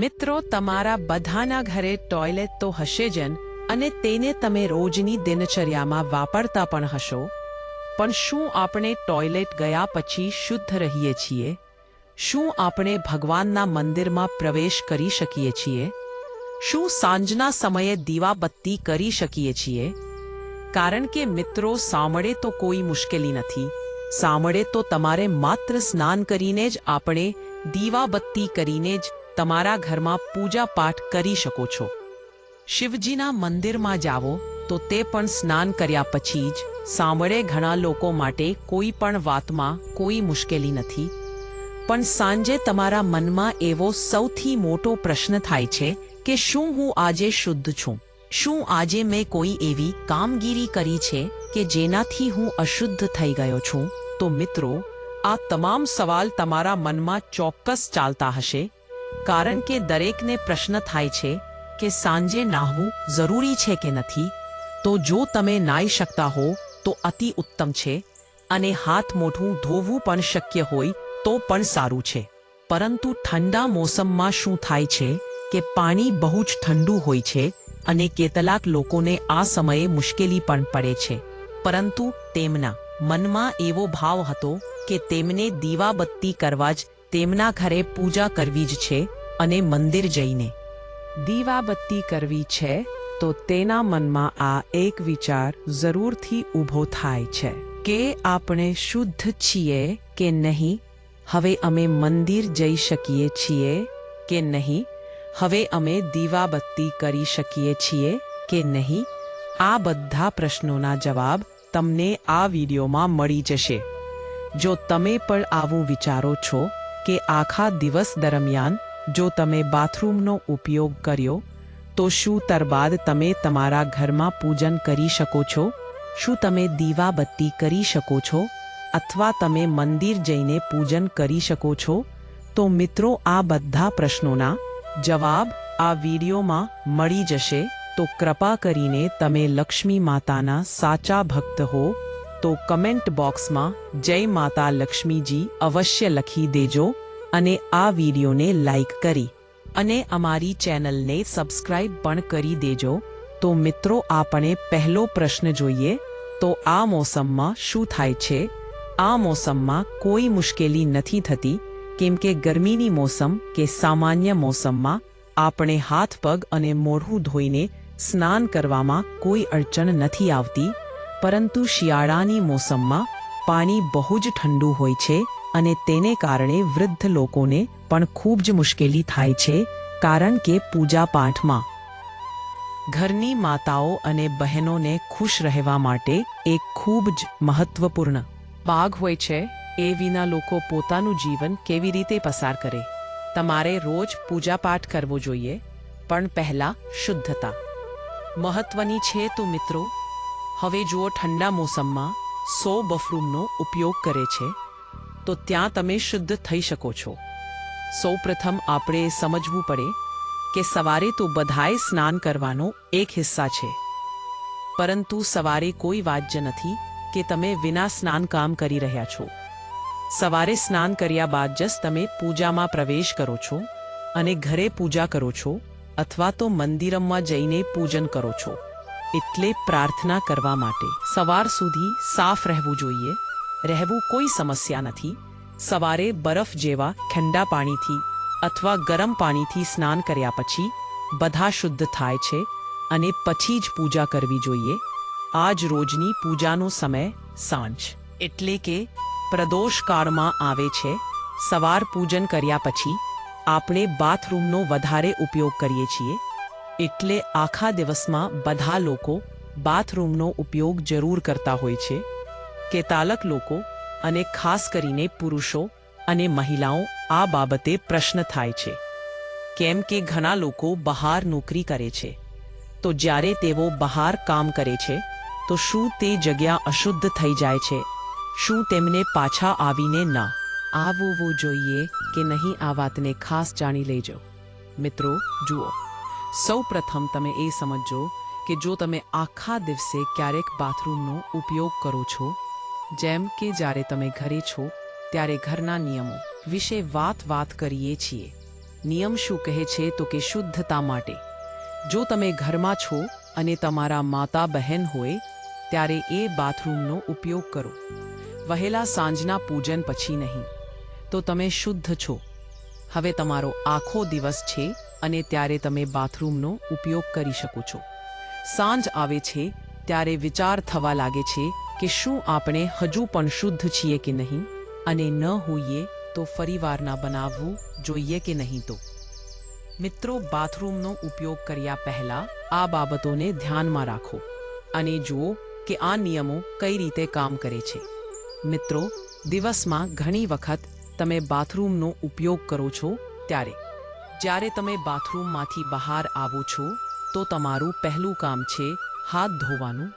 મિત્રો, તમારા બધાના ઘરે ટોયલેટ તો હશે જ અને તેને તમે રોજની દિનચર્યામાં વાપરતા પણ હશો. પણ શું આપણે ટોયલેટ ગયા પછી શુદ્ધ રહીએ છીએ? શું આપણે ભગવાનના મંદિરમાં પ્રવેશ કરી શકીએ છીએ? શું સાંજના સમયે દીવાબત્તી કરી શકીએ છીએ? કારણ કે મિત્રો, સાંભળે તો કોઈ મુશ્કેલી નથી. સાંભળે તો તમારે માત્ર સ્નાન કરીને જ આપણે દીવાબત્તી કરીને જ તમારા ઘરમાં પૂજા પાઠ કરી શકો છો. શિવજીના મંદિરમાં જાઓ તો તે પણ સ્નાન કર્યા પછી જ સાંભળે ઘણા લોકો માટે કોઈ પણ વાતમાં કોઈ મુશ્કેલી નથી. પણ સાંજે તમારા મનમાં એવો સૌથી મોટો પ્રશ્ન થાય છે કે શું હું આજે શુદ્ધ છું? શું આજે મેં કોઈ એવી કામગીરી કરી છે કે જેનાથી હું અશુદ્ધ થઈ ગયો છું? તો મિત્રો, આ તમામ સવાલ તમારા મનમાં ચોક્કસ ચાલતા હશે કારણ કે દરેકને પ્રશ્ન થાય છે કે સાંજે નાહવું જરૂરી છે કે નથી, તો જો તમે નાહી શકતા હો, તો અતિ ઉત્તમ છે અને હાથ મોઢું ધોવું પણ શક્ય હોય, તો પણ સારું છે. પરંતુ ઠંડા મોસમમાં શું થાય છે કે પાણી બહુ જ ઠંડુ હોય છે અને કેટલાક લોકોને આ સમયે મુશ્કેલી પણ પડે છે. પરંતુ તેમના મનમાં એવો ભાવ હતો કે તેમને દીવાબત્તી કરવા જ તેમના ઘરે પૂજા કરવી જ છે અને મંદિર જઈને દીવાબત્તી કરવી છે, તો તેના મનમાં આ એક વિચાર જરૂરથી ઊભો થાય છે કે આપણે શુદ્ધ છીએ કે નહીં, હવે અમે મંદિર જઈ શકીએ છીએ કે નહીં, હવે અમે દીવાબત્તી કરી શકીએ છીએ કે નહીં? આ બધા પ્રશ્નોના જવાબ તમને આ વિડીયોમાં મળી જશે. જો તમે પણ આવું વિચારો છો કે આખા દિવસ દરમિયાન જો તમે બાથરૂમનો ઉપયોગ કર્યો, તો શું ત્યારબાદ તમે તમારા ઘરમાં પૂજન કરી શકો છો? શું તમે દીવાબત્તી કરી શકો છો? અથવા તમે મંદિર જઈને પૂજન કરી શકો છો? તો મિત્રો, આ બધા પ્રશ્નોના જવાબ આ વિડીયોમાં મળી જશે. તો કૃપા કરીને તમે લક્ષ્મી માતાના સાચા ભક્ત હો. તો કમેન્ટ બોક્સમાં જય માતા લક્ષ્મીજી અવશ્ય લખી દેજો અને આ વિડીયોને લાઈક કરી અને અમારી ચેનલને સબસ્ક્રાઇબ પણ કરી દેજો. તો મિત્રો, આપણે પહેલો પ્રશ્ન જોઈએ, તો આ મોસમમાં શું થાય છે? આ મોસમમાં કોઈ મુશ્કેલી નથી થતી, કેમ કે ગરમીની મોસમ કે સામાન્ય મોસમમાં આપણે હાથ પગ અને મોઢું ધોઈને સ્નાન કરવામાં કોઈ અડચણ નથી આવતી. પરંતુ શિયાળાની મોસમમાં પાણી બહુ જ ઠંડુ હોય છે અને તેને કારણે વૃદ્ધ લોકોને પણ ખૂબ જ મુશ્કેલી થાય છે, કારણ કે પૂજા પાઠમાં ઘરની માતાઓ અને બહેનોને ખુશ રહેવા માટે એક ખૂબ જ મહત્વપૂર્ણ ભાગ હોય છે, એ વિના લોકો પોતાનું જીવન કેવી રીતે પસાર કરે. તમારે રોજ પૂજા પાઠ કરવો જોઈએ, પણ પહેલા શુદ્ધતા. મહત્વની છે તો મિત્રો હવે જુઓ ઠંડા મોસમમાં સો બફરૂમનો ઉપયોગ કરે છે, તો ત્યાં તમે શુદ્ધ થઈ શકો છો. સૌ પ્રથમ આપણે સમજવું પડે કે સવારે તો બધાએ સ્નાન કરવાનો એક હિસ્સા છે. પરંતુ સવારે કોઈ વાજ્ય નથી કે તમે વિના સ્નાન કામ કરી રહ્યા છો. સવારે સ્નાન કર્યા બાદ જ તમે પૂજામાં પ્રવેશ કરો છો અને ઘરે પૂજા કરો છો અથવા તો મંદિરમાં જઈને પૂજન કરો છો. એટલે પ્રાર્થના કરવા માટે સવાર સુધી સાફ રહેવું જોઈએ, રહેવું કોઈ સમસ્યા નથી. સવારે બરફ જેવા ઠંડા પાણીથી અથવા ગરમ પાણીથી સ્નાન કર્યા પછી બધા શુદ્ધ થાય છે અને પછી જ પૂજા કરવી જોઈએ. આજ રોજની પૂજાનો સમય સાંજ. એટલે કે પ્રદોષ કાળમાં આવે છે. સવાર પૂજન કર્યા પછી આપણે બાથરૂમનો વધારે ઉપયોગ કરીએ છીએ. એટલે આખા દિવસમાં બધા લોકો બાથરૂમનો ઉપયોગ જરૂર કરતા હોય છે કેતાલક લોકો અને ખાસ કરીને પુરુષો અને મહિલાઓ આ બાબતે પ્રશ્ન થાય છે. કેમ કે ઘણા લોકો બહાર નોકરી કરે છે. તો જ્યારે તેઓ બહાર કામ કરે છે, તો શું તે જગ્યા અશુદ્ધ થઈ જાય છે? શું તેમને પાછા આવીને ના આવવું જોઈએ કે નહીં? આ વાતને ખાસ જાણી લેજો. મિત્રો, જુઓ. સૌ પ્રથમ તમે એ સમજો કે જો તમે આખા દિવસે ક્યારેક બાથરૂમનો ઉપયોગ કરો છો, જેમ કે જ્યારે તમે ઘરે છો, ત્યારે ઘરના નિયમો વિશે વાત વાત કરીએ છીએ. નિયમ શું કહે છે તો કે શુદ્ધતા માટે. જો તમે ઘરમાં છો અને તમારા માતા બહેન હોય, ત્યારે એ બાથરૂમનો ઉપયોગ કરો. વહેલા સાંજના પૂજન પછી નહીં. તો તમે શુદ્ધ છો. હવે તમારો આખો દિવસ છે અને ત્યારે તમે બાથરૂમનો ઉપયોગ કરી શકો છો. સાંજ આવે છે, ત્યારે વિચાર થવા લાગે છે કે શું આપણે હજુ પણ શુદ્ધ છીએ કે નહીં? અને ન હોઈએ તો ફરીવાર ના બનાવવું જોઈએ કે નહીં તો? મિત્રો, બાથરૂમનો ઉપયોગ કર્યા પહેલા આ બાબતોને ધ્યાનમાં રાખો. અને જુઓ કે આ નિયમો કઈ રીતે કામ કરે છે. મિત્રો, દિવસમાં ઘણી વખત તમે બાથરૂમનો ઉપયોગ કરો છો ત્યારે જ્યારે તમે બાથરૂમમાંથી બહાર આવો છો, તો તમારું પહેલું કામ છે હાથ ધોવાનું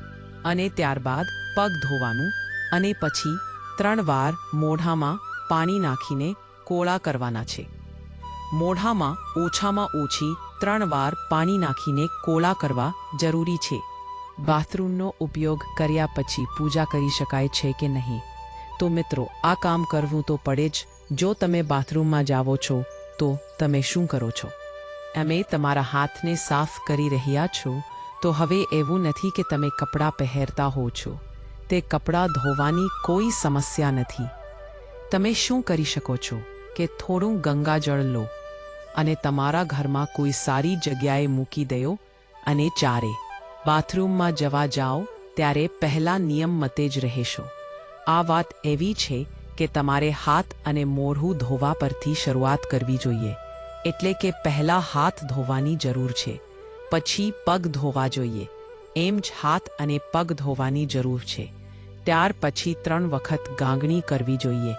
અને ત્યારબાદ પગ ધોવાનું અને પછી ત્રણ વાર મોઢામાં પાણી નાખીને કોળા કરવાના છે. મોઢામાં ઓછામાં ઓછી ત્રણ વાર પાણી નાખીને કોળા કરવા જરૂરી છે. બાથરૂમનો ઉપયોગ કર્યા પછી પૂજા કરી શકાય છે કે નહીં? તો મિત્રો, આ કામ કરવું તો પડે જ. જો તમે બાથરૂમમાં જાઓ છો તો તમે શું કરો છો? અમે તમારા હાથને સાફ કરી રહ્યા છો, તો હવે એવું નથી કે તમે કપડાં પહેરતા હો છો. તે કપડાં ધોવાની કોઈ સમસ્યા નથી. તમે શું કરી શકો છો કે થોડું ગંગાજળ લો અને તમારા ઘરમાં કોઈ સારી જગ્યાએ મૂકી દો અને ચારે. બાથરૂમમાં જવા જાઓ ત્યારે પહેલા નિયમ મતે જ રહેશો. આ વાત એવી છે કે તમારે હાથ અને મોઢું ધોવા પરથી શરૂઆત કરવી જોઈએ. એટલે કે પહેલા હાથ ધોવાની જરૂર છે. પછી પગ ધોવા જોઈએ. એમ જ હાથ અને પગ ધોવાની જરૂર છે. ત્યાર પછી ત્રણ વખત ગાંગણી કરવી જોઈએ.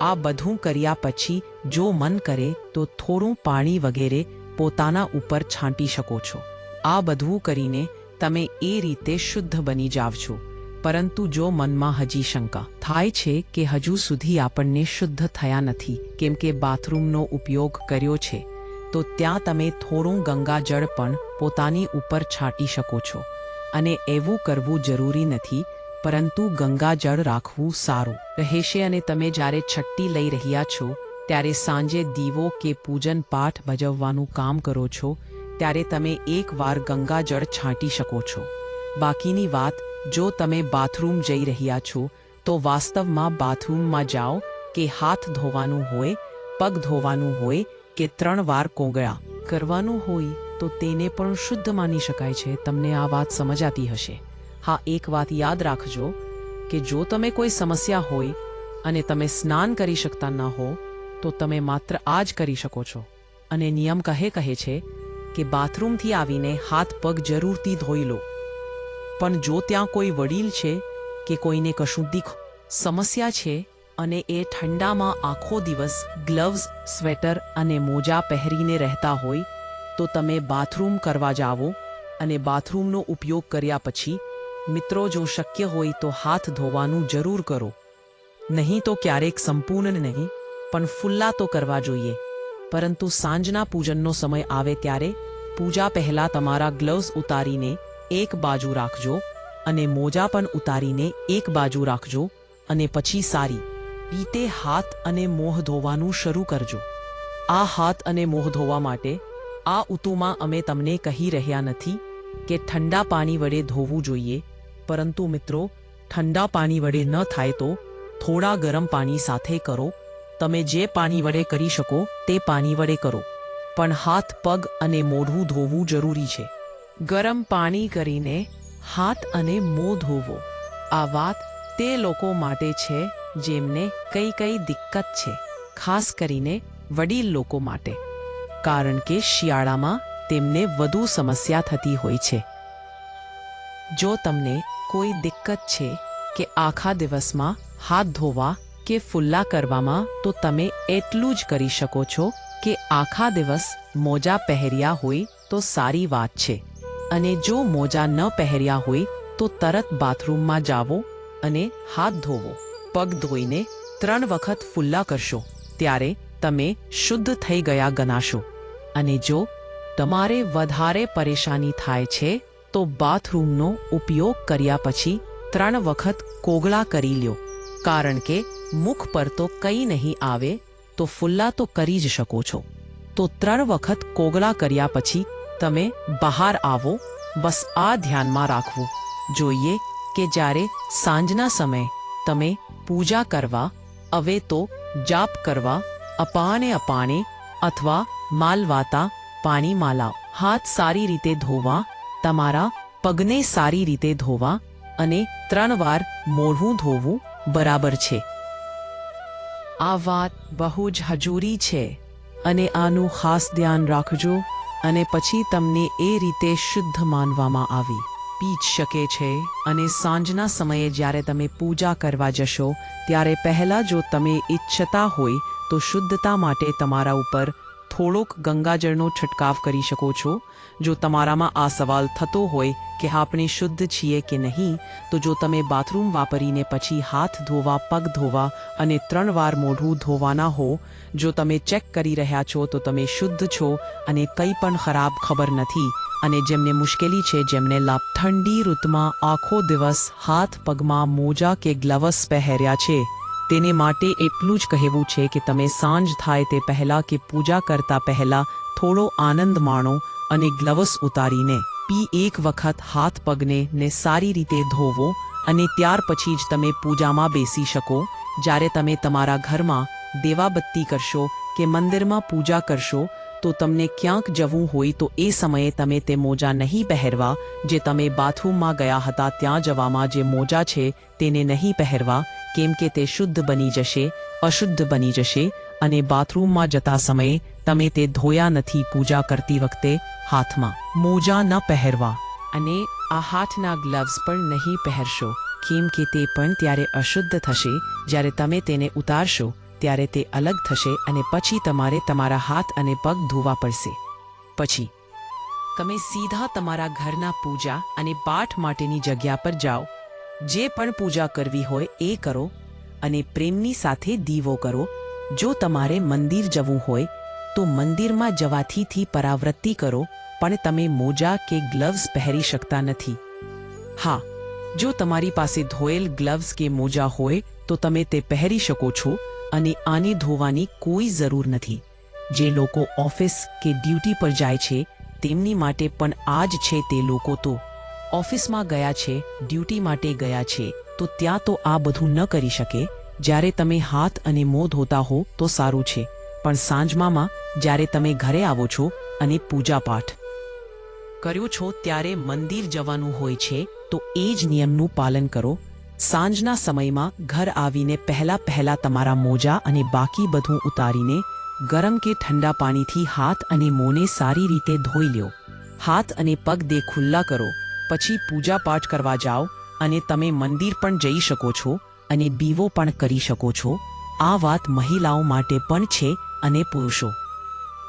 આ બધું કર્યા પછી જો મન કરે તો થોડું પાણી વગેરે પોતાના ઉપર છાંટી શકો છો. આ બધું કરીને તમે એ રીતે શુદ્ધ બની જાવ છો. પરંતુ જો મનમાં હજી શંકા થાય છે કે હજુ સુધી આપણને શુદ્ધ થયા નથી, કેમ કે બાથરૂમનો ઉપયોગ કર્યો છે, તો ત્યાં તમે થોડું ગંગાજળ પણ પોતાની ઉપર છાંટી શકો છો. અને એવું કરવું જરૂરી નથી, પરંતુ ગંગાજળ રાખવું સારું. રહેશે અને તમે જ્યારે છઠ્ઠી લઈ રહ્યા છો, ત્યારે સાંજે દીવો કે પૂજન પાઠ ભજવવાનું કામ કરો છો, ત્યારે તમે એકવાર ગંગાજળ છાંટી શકો છો. બાકીની વાત જો તમે બાથરૂમ જઈ રહ્યા છો, તો વાસ્તવમાં બાથરૂમમાં જાઓ કે હાથ ધોવાનું હોય, પગ ધોવાનું હોય કે ત્રણ વાર કોગળા કરવાનું હોય, તો તેને પણ શુદ્ધ માની શકાય છે. તમને આ વાત સમજાતી હશે. હા, એક વાત યાદ રાખજો કે જો તમે કોઈ સમસ્યા હોય અને તમે સ્નાન કરી શકતા ન હો, તો તમે માત્ર આ જ કરી શકો છો. અને નિયમ કહે કહે છે કે બાથરૂમથી આવીને હાથ પગ જરૂરથી ધોઈ લો. પણ જો ત્યાં કોઈ વડીલ છે કે કોઈને કશું દીખ સમસ્યા છે અને એ ઠંડામાં આખો દિવસ ગ્લવ્સ સ્વેટર અને મોજા પહેરીને રહેતા હોય, તો તમે બાથરૂમ કરવા જાઓ અને બાથરૂમનો ઉપયોગ કર્યા પછી મિત્રો જો શક્ય હોય તો હાથ ધોવાનું જરૂર કરો. નહીં તો ક્યારેક સંપૂર્ણ નહીં, પણ ફુલ્લા તો કરવા જોઈએ. પરંતુ સાંજના પૂજનનો સમય આવે ત્યારે, પૂજા પહેલાં તમારા ગ્લવ્સ ઉતારીને એક બાજુ રાખજો અને મોજા પણ ઉતારીને એક બાજુ રાખજો અને પછી સારી રીતે હાથ અને મોહ ધોવાનું શરૂ કરજો. આ હાથ અને મોહ ધોવા માટે આ ઉતુમાં અમે તમને કહી રહ્યા નથી કે ઠંડા પાણી વડે ધોવું જોઈએ, પરંતુ મિત્રો, ઠંડા પાણી વડે ન થાય તો થોડા ગરમ પાણી સાથે કરો. તમે જે પાણી વડે કરી શકો તે પાણી વડે કરો. પણ હાથ, પગ અને મોઢું ધોવું જરૂરી છે. ગરમ પાણી કરીને હાથ અને મોં ધોવો. આ વાત તે લોકો માટે છે જેમને કઈ કઈ દિક્કત છે, ખાસ કરીને વડીલ લોકો માટે. કારણ કે શિયાળામાં તેમને વધુ સમસ્યા થતી હોય છે. જો તમને કોઈ દિક્કત છે કે આખા દિવસમાં હાથ ધોવા કે ફુલ્લા કરવામાં, તો તમે એટલું જ કરી શકો છો કે આખા દિવસ મોજા પહેર્યા હોય તો સારી વાત છે. અને જો મોજા ન પહેર્યા હોય, તો તરત બાથરૂમમાં જાવો અને હાથ ધોવો. પગ ધોઈને ત્રણ વખત ફુલ્લા કરશો, ત્યારે તમે શુદ્ધ થઈ ગયા ગણાશો. અને જો તમારે વધારે પરેશાની થાય છે, તો બાથરૂમનો ઉપયોગ કર્યા પછી ત્રણ વખત કોગળા કરી લ્યો. કારણ કે મુખ પર તો કંઈ નહીં આવે, તો ફુલ્લા તો કરી જ શકો છો. તો ત્રણ વખત કોગળા કર્યા પછી તમે બહાર આવો, બસ આ ધ્યાનમાં રાખવું. જોઈએ કે જ્યારે સાંજના સમયે તમે પૂજા કરવા હવે તો જાપ કરવા અપાને અપાને અથવા માલવાતા પાણી માલા હાથ સારી રીતે ધોવા, તમારા પગને સારી રીતે ધોવા અને ત્રણ વાર મોઢું ધોવું બરાબર છે. આ વાત બહુ જ હજૂરી છે અને આનું ખાસ ધ્યાન રાખજો. અને પછી તમને એ રીતે શુદ્ધ માનવામાં આવી. પી શકે છે અને સાંજના સમયે જ્યારે તમે પૂજા કરવા જશો, ત્યારે પહેલાં જો તમે ઈચ્છતા હોય, તો શુદ્ધતા માટે તમારા ઉપર થોડોક ગંગાજળનો છંટકાવ કરી શકો છો? જો તમારામાં આ સવાલ થતો હોય કે આપણે શુદ્ધ છીએ કે નહીં, તો જો તમે બાથરૂમ વાપરીને પછી હાથ ધોવા, પગ ધોવા અને ત્રણ વાર મોઢું ધોવાના હો, જો તમે ચેક કરી રહ્યા છો, તો તમે શુદ્ધ છો અને કંઈ પણ ખરાબ ખબર નથી. અને જેમને મુશ્કેલી છે, જેમને લાભ ઠંડી ઋતુમાં આખો દિવસ હાથ પગમાં મોજા કે ગ્લવ્સ પહેર્યા છે. તેને માટે એટલું જ કહેવું છે કે તમે સાંજ થાય તે પહેલાં કે પૂજા કરતા પહેલાં થોડો આનંદ માણો અને ગ્લવ્સ ઉતારીને, પી એક વખત હાથ પગને ને સારી રીતે ધોવો અને ત્યાર પછી જ તમે પૂજામાં બેસી શકો. જ્યારે તમે તમારા ઘરમાં દેવાબત્તી કરશો કે મંદિરમાં પૂજા કરશો, તો તમને ક્યાંક જવું હોય તો એ સમયે તમે તે મોજા નહીં પહેરવા, જે તમે બાથરૂમમાં ગયા હતા ત્યાં જવામાં જે મોજા છે તેને નહીં પહેરવા કેમ કે તે શુદ્ધ બની જશે, અશુદ્ધ બની જશે અને બાથરૂમમાં જતા સમયે તમે તે ધોયા નથી પૂજા કરતી વખતે હાથમાં. મોજા ન પહેરવા. અને આ હાથના ગ્લવ્સ પણ નહીં પહેરશો. કેમ કે તે પણ ત્યારે અશુદ્ધ થશે. જ્યારે તમે તેને ઉતારશો, ત્યારે તે અલગ થશે અને પછી તમારે તમારા હાથ અને પગ ધોવા પડશે. પછી, તમે સીધા તમારા ઘરના પૂજા અને પાઠ માટેની જગ્યા પર જાઓ. જે પણ પૂજા કરવી હોય એ કરો અને પ્રેમની સાથે દીવો કરો. જો તમારે મંદિર જવું હોય, તો મંદિરમાં જવાથી પરાવૃત્તિ કરો, પણ તમે મોજા કે ગ્લવ્સ પહેરી શકતા નથી. હા, જો તમારી પાસે ધોયેલ ગ્લવ્સ કે મોજા હોય, તો તમે તે પહેરી શકો છો અને આને ધોવાની કોઈ જરૂર નથી. જે લોકો ઓફિસ કે ડ્યુટી પર જાય છે, તેમની માટે પણ આ જ છે તે લોકો તો. ઓફિસમાં ગયા છે, ડ્યુટી માટે ગયા છે, તો ત્યાં તો આ બધું ન કરી શકે. જ્યારે તમે હાથ અને મોં ધોતા હો, તો સારું છે. પણ સાંજમાં જ્યારે તમે ઘરે આવો છો અને પૂજાપાઠ કર્યો છો, ત્યારે મંદિર જવાનું હોય છે, તો એ જ નિયમનું પાલન કરો. સાંજના સમયમાં ઘર આવીને પહેલા પહેલા તમારા મોજા અને બાકી બધું ઉતારીને ગરમ કે ઠંડા પાણીથી હાથ અને મોંને સારી રીતે ધોઈ લ્યો. હાથ અને પગ દે ખુલ્લા કરો. પછી પૂજા પાઠ કરવા જાઓ અને તમે મંદિર પણ જઈ શકો છો અને બીવો પણ કરી શકો છો. આ વાત મહિલાઓ માટે પણ છે અને પુરુષો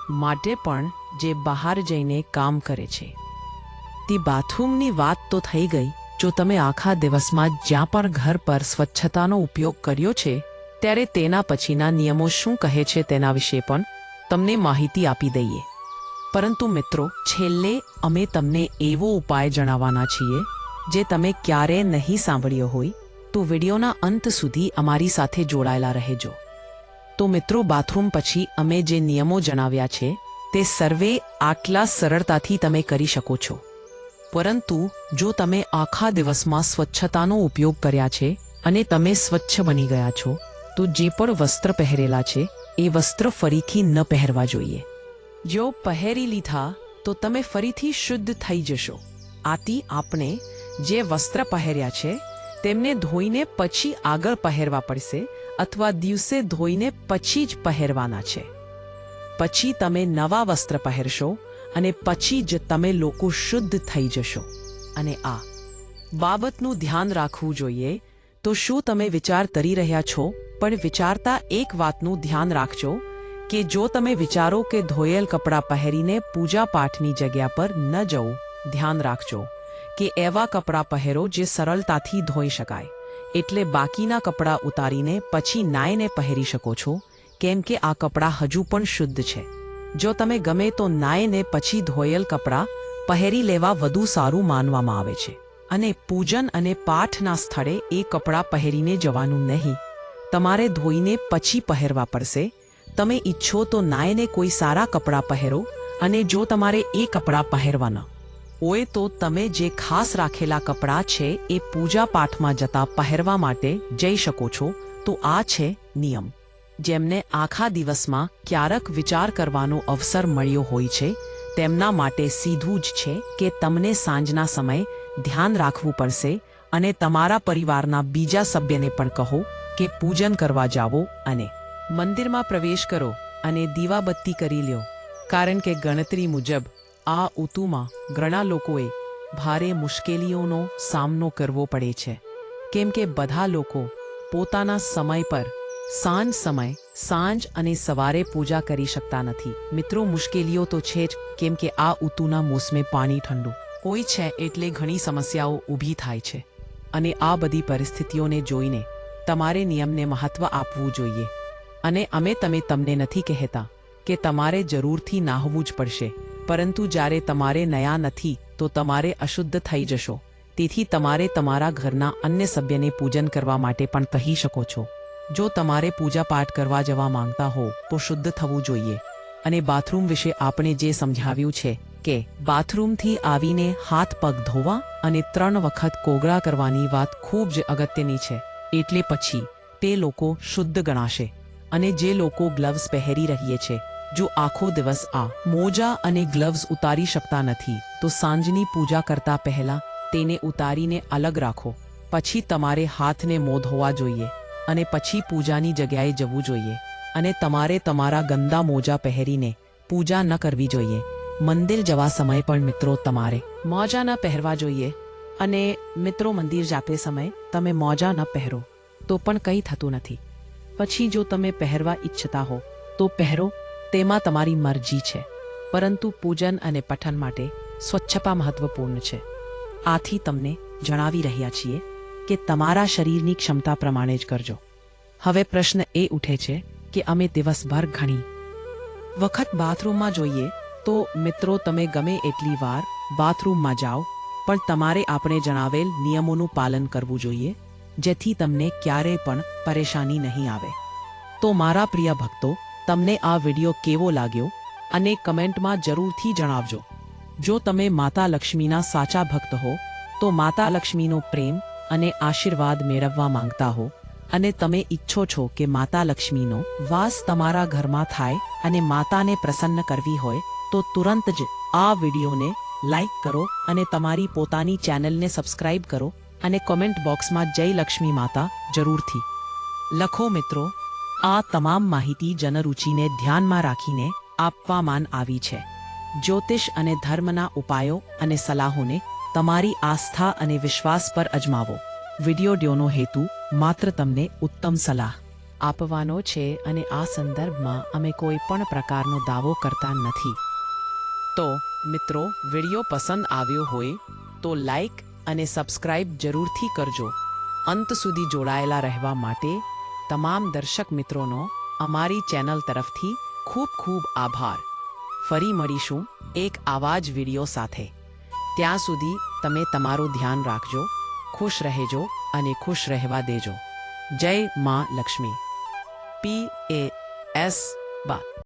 માટે પણ જે બહાર જઈને કામ કરે છે. તે બાથરૂમની વાત તો થઈ ગઈ. જો તમે આખા દિવસમાં જ્યાં પણ ઘર પર સ્વચ્છતાનો ઉપયોગ કર્યો છે, ત્યારે તેના પછીના નિયમો શું કહે છે તેના વિશે પણ તમને માહિતી આપી દઈએ. પરંતુ મિત્રો, છેલ્લે અમે તમને એવો ઉપાય જણાવવાના છીએ, જે તમે ક્યારે નહીં સાંભળ્યો હોય, તો વિડીયોના અંત સુધી અમારી સાથે જોડાયેલા રહેજો. તો મિત્રો, બાથરૂમ પછી અમે જે નિયમો જણાવ્યા છે, તે સર્વે આટલા સરળતાથી તમે કરી શકો છો. પરંતુ, જો તમે આખા દિવસમાં સ્વચ્છતાનો ઉપયોગ કર્યા છે, અને તમે સ્વચ્છ બની ગયા છો, તો જે પણ વસ્ત્ર પહેરેલા છે, એ વસ્ત્ર ફરીથી ન પહેરવા જોઈએ. જો પહેરી લીધા, તો તમે ફરીથી શુદ્ધ થઈ જશો. આથી આપણે જે વસ્ત્ર પહેર્યા છે, તેમને ધોઈને પછી આગળ પહેરવા પડશે અથવા દિવસે ધોઈને પછી જ પહેરવાના છે. પછી તમે નવા વસ્ત્ર પહેરશો અને પછી જ તમે લોકો શુદ્ધ થઈ જશો. અને આ બાબતનું ધ્યાન રાખવું જોઈએ. તો શું તમે વિચાર કરી રહ્યા છો? પણ વિચારતા એક વાતનું ધ્યાન રાખજો. કે જો તમે વિચારો કે ધોયેલ કપડાં પહેરીને પૂજા પાઠની જગ્યા પર ન જવું, ધ્યાન રાખજો કે એવા કપડાં પહેરો જે સરળતાથી ધોઈ શકાય. એટલે બાકીના કપડાં ઉતારીને પછી નાઈને પહેરી શકો છો, કેમ કે આ કપડાં હજુ પણ શુદ્ધ છે. જો તમે ગમે તો નાઈને પછી ધોયેલ કપડાં પહેરી લેવા વધુ સારું માનવામાં આવે છે. અને પૂજન અને પાઠના સ્થળે એ કપડાં પહેરીને જવાનું નહીં. તમારે ધોઈને પછી પહેરવા પડશે તમે ઈચ્છો તો નાયને કોઈ સારા કપડાં પહેરો અને જો તમારે એ કપડાં પહેરવાના હોય તો તમે જે ખાસ રાખેલા કપડાં છે એ પૂજા પાઠમાં જતા પહેરવા માટે જઈ શકો છો. તો આ છે નિયમ. જેમને આખા દિવસમાં ક્યારેક વિચાર કરવાનો અવસર મળ્યો હોય છે, તેમના માટે સીધું જ છે કે તમને સાંજના સમયે ધ્યાન રાખવું પડશે અને તમારા પરિવારના બીજા સભ્યને પણ કહો કે પૂજન કરવા જાઓ અને મંદિરમાં પ્રવેશ કરો અને દીવાબત્તી કરી લ્યો. કારણ કે ગણતરી મુજબ, આ ઉતુમાં ઘણા લોકોએ ભારે મુશ્કેલીઓનો સામનો કરવો પડે છે. કેમ કે બધા લોકો પોતાના સમય પર સાંજ સમય, સાંજ અને સવારે પૂજા કરી શકતા નથી. મિત્રો, મુશ્કેલીઓ તો છે જ, કેમ કે આ ઉતુના મોસમે પાણી ઠંડુ કોઈ છે એટલે ઘણી સમસ્યાઓ ઊભી થાય છે. અને આ બધી પરિસ્થિતિઓને જોઈને તમારે નિયમને મહત્વ આપવું જોઈએ. અને અમે તમે તમને નથી કહેતા કે તમારે જરૂરથી નાહવું જ પડશે. પરંતુ જ્યારે તમારે નયા નથી, તો તમારે અશુદ્ધ થઈ જશો. તેથી તમારે તમારા ઘરના અન્ય સભ્યને પૂજન કરવા માટે પણ કહી શકો છો. જો તમારે પૂજા પાઠ કરવા જવા માંગતા હો, તો શુદ્ધ થવું જોઈએ. અને બાથરૂમ વિશે આપણે જે સમજાવ્યું છે કે બાથરૂમથી આવીને હાથ પગ ધોવા અને ત્રણ વખત કોગળા કરવાની વાત ખૂબ જ અગત્યની છે. એટલે પછી તે લોકો શુદ્ધ ગણાશે. અને જે લોકો ગ્લવ્સ પહેરી રહીએ છે, જો આખો દિવસ આ મોજા અને ગ્લવ્સ ઉતારી શકતા નથી, તો સાંજની પૂજા કરતા પહેલા તેને ઉતારીને અલગ રાખો. પછી તમારે હાથને મો ધોવા જોઈએ અને પછી પૂજાની જગ્યાએ જવું જોઈએ અને તમારે તમારા ગંદા મોજા પહેરીને પૂજા ન કરવી જોઈએ. મંદિર જવા સમયે પણ મિત્રો તમારે મોજા ન પહેરવા જોઈએ અને મિત્રો મંદિર જાતે સમયે તમે મોજા ન પહેરો, તો પણ કંઈ થતું નથી. પછી જો તમે પહેરવા ઈચ્છતા હો, તો પહેરો, તેમાં તમારી મરજી છે. પરંતુ પૂજન અને પઠન માટે સ્વચ્છતા મહત્વપૂર્ણ છે. આથી તમને જણાવી રહ્યા છીએ કે તમારા શરીરની ક્ષમતા પ્રમાણે જ કરજો. હવે પ્રશ્ન એ ઉઠે છે કે અમે દિવસભર ઘણી. વખત બાથરૂમમાં જોઈએ તો મિત્રો તમે ગમે એટલી વાર બાથરૂમમાં જાઓ, પણ તમારે આપણે જણાવેલ નિયમોનું પાલન કરવું જોઈએ? જેથી તમને ક્યારેય પણ પરેશાની નહીં આવે. તો મારા પ્રિય ભક્તો, તમને આ વિડિયો કેવો લાગ્યો? અને કમેન્ટમાં જરૂરથી જણાવજો. જો તમે માતા લક્ષ્મીના સાચા ભક્ત હો, તો માતા લક્ષ્મીનો પ્રેમ અને આશીર્વાદ મેળવવા માંગતા હો. અને તમે ઈચ્છો છો કે માતા લક્ષ્મીનો વાસ તમારા ઘરમાં થાય અને માતાને પ્રસન્ન કરવી હોય, તો તુરંત જ આ વિડીયોને લાઈક કરો અને તમારી પોતાની ચેનલને સબસ્ક્રાઇબ કરો. અને કોમેન્ટ બોક્સમાં જય લક્ષ્મી માતા જરૂરથી. લખો મિત્રો, આ તમામ માહિતી જનરુચિને ધ્યાનમાં રાખીને આપવામાં આવી છે. જ્યોતિષ અને ધર્મના ઉપાયો અને સલાહોને તમારી આસ્થા અને વિશ્વાસ પર અજમાવો. વિડિયો ડ્યોનો હેતુ, માત્ર તમને ઉત્તમ સલાહ આપવાનો છે અને આ સંદર્ભમાં અમે કોઈ પણ પ્રકારનો દાવો કરતા નથી. તો મિત્રો, વિડિયો પસંદ આવ્યો હોય તો લાઈક અને સબસ્ક્રાઇબ જરૂરથી કરજો. અંત સુધી જોડાયેલા રહેવા માટે તમામ દર્શક મિત્રોનો અમારી ચેનલ તરફથી ખૂબ ખૂબ આભાર. ફરી મળીશું એક આવા જ વીડિયો સાથે. ત્યાં સુધી તમે તમારું ધ્યાન રાખજો, ખુશ રહેજો અને ખુશ રહેવા દેજો. જય માં લક્ષ્મી. પી એ એસ